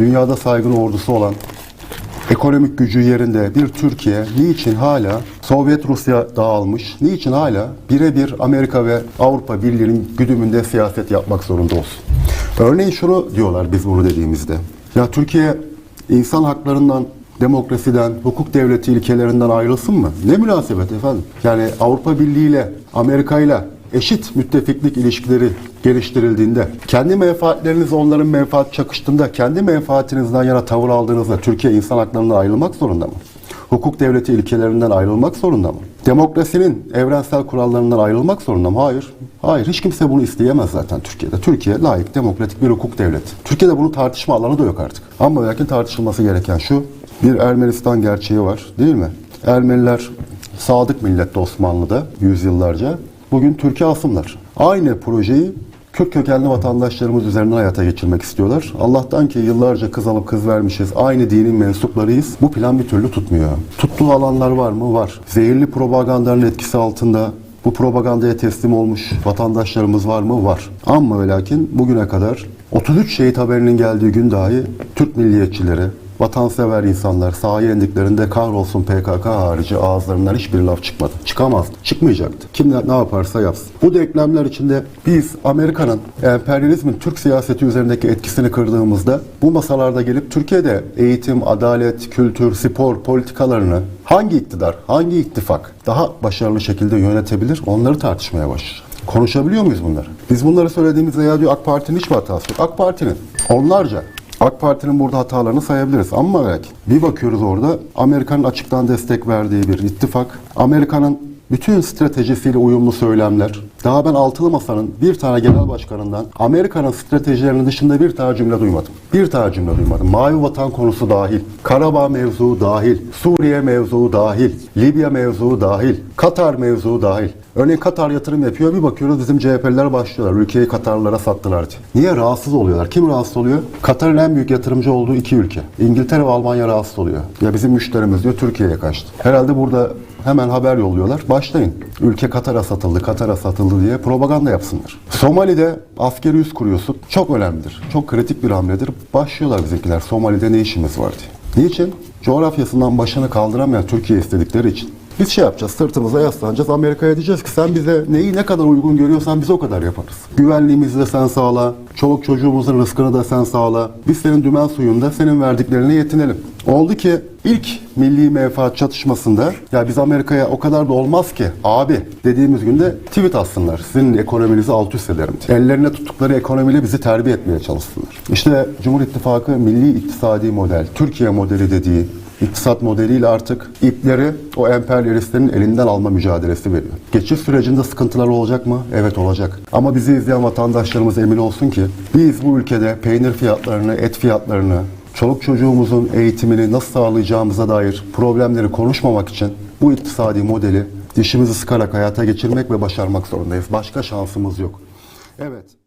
dünyada saygın ordusu olan, ekonomik gücü yerinde bir Türkiye niçin hala Sovyet Rusya dağılmış, niçin hala birebir Amerika ve Avrupa Birliği'nin güdümünde siyaset yapmak zorunda olsun? Örneğin şunu diyorlar biz bunu dediğimizde. Ya Türkiye insan haklarından, demokrasiden, hukuk devleti ilkelerinden ayrılsın mı? Ne münasebet efendim? Yani Avrupa Birliği ile Amerika ile eşit müttefiklik ilişkileri geliştirildiğinde, kendi menfaatleriniz onların menfaat çakıştığında, kendi menfaatinizden yana tavır aldığınızda Türkiye insan haklarından ayrılmak zorunda mı? Hukuk devleti ilkelerinden ayrılmak zorunda mı? Demokrasinin evrensel kurallarından ayrılmak zorunda mı? Hayır. Hayır. Hiç kimse bunu isteyemez zaten Türkiye'de. Türkiye layık, demokratik bir hukuk devleti. Türkiye'de bunun tartışma alanı da yok artık. Ama lakin tartışılması gereken şu, bir Ermenistan gerçeği var değil mi? Ermeniler sadık milletti Osmanlı'da yüzyıllarca. Bugün Türkiye asımlar. Aynı projeyi Kürt kökenli vatandaşlarımız üzerinden hayata geçirmek istiyorlar. Allah'tan ki yıllarca kız alıp kız vermişiz. Aynı dinin mensuplarıyız. Bu plan bir türlü tutmuyor. Tuttuğu alanlar var mı? Var. Zehirli propagandanın etkisi altında bu propagandaya teslim olmuş vatandaşlarımız var mı? Var. Ama ve lakin bugüne kadar 33 şehit haberinin geldiği gün dahi Türk milliyetçileri, vatansever insanlar sahaya indiklerinde kahrolsun PKK harici ağızlarından hiçbir laf çıkmadı. Çıkamazdı. Çıkmayacaktı. Kim ne ne yaparsa yapsın. Bu denklemler içinde biz Amerika'nın emperyalizmin Türk siyaseti üzerindeki etkisini kırdığımızda bu masalarda gelip Türkiye'de eğitim, adalet, kültür, spor politikalarını hangi iktidar, hangi ittifak daha başarılı şekilde yönetebilir onları tartışmaya başlar. Konuşabiliyor muyuz bunları? Biz bunları söylediğimizde ya diyor AK Parti'nin hiç mi hatası yok? AK Parti'nin onlarca AK Parti'nin burada hatalarını sayabiliriz. Ama belki bir bakıyoruz orada Amerika'nın açıktan destek verdiği bir ittifak, Amerika'nın bütün stratejisiyle uyumlu söylemler. Daha ben altılı masanın bir tane genel başkanından Amerika'nın stratejilerinin dışında bir tane cümle duymadım. Bir tane cümle duymadım. Mavi vatan konusu dahil, Karabağ mevzuu dahil, Suriye mevzuu dahil, Libya mevzuu dahil, Katar mevzuu dahil. Örneğin Katar yatırım yapıyor. Bir bakıyoruz bizim CHP'liler başlıyorlar. Ülkeyi Katarlılara sattılar diye. Niye? Rahatsız oluyorlar. Kim rahatsız oluyor? Katar'ın en büyük yatırımcı olduğu iki ülke. İngiltere ve Almanya rahatsız oluyor. Ya bizim müşterimiz diyor Türkiye'ye kaçtı. Herhalde burada hemen haber yolluyorlar. Başlayın. Ülke Katar'a satıldı, Katar'a satıldı diye propaganda yapsınlar. Somali'de askeri üs kuruyorsun. Çok önemlidir. Çok kritik bir hamledir. Başlıyorlar bizimkiler. Somali'de ne işimiz var diye. Niçin? Coğrafyasından başını kaldıramayan Türkiye istedikleri için. Biz şey yapacağız, sırtımıza yaslanacağız. Amerika'ya diyeceğiz ki sen bize neyi ne kadar uygun görüyorsan biz o kadar yaparız. Güvenliğimizi de sen sağla, çoluk çocuğumuzun rızkını da sen sağla. Biz senin dümen suyunda senin verdiklerine yetinelim. Oldu ki ilk milli menfaat çatışmasında ya biz Amerika'ya o kadar da olmaz ki abi dediğimiz günde tweet atsınlar. Sizin ekonominizi alt üst ederim. Ellerine tuttukları ekonomiyle bizi terbiye etmeye çalışsınlar. İşte Cumhur İttifakı milli iktisadi model, Türkiye modeli dediği iktisat modeliyle artık ipleri o emperyalistlerin elinden alma mücadelesi veriyor. Geçiş sürecinde sıkıntılar olacak mı? Evet olacak. Ama bizi izleyen vatandaşlarımız emin olsun ki biz bu ülkede peynir fiyatlarını, et fiyatlarını, çoluk çocuğumuzun eğitimini nasıl sağlayacağımıza dair problemleri konuşmamak için bu iktisadi modeli dişimizi sıkarak hayata geçirmek ve başarmak zorundayız. Başka şansımız yok. Evet.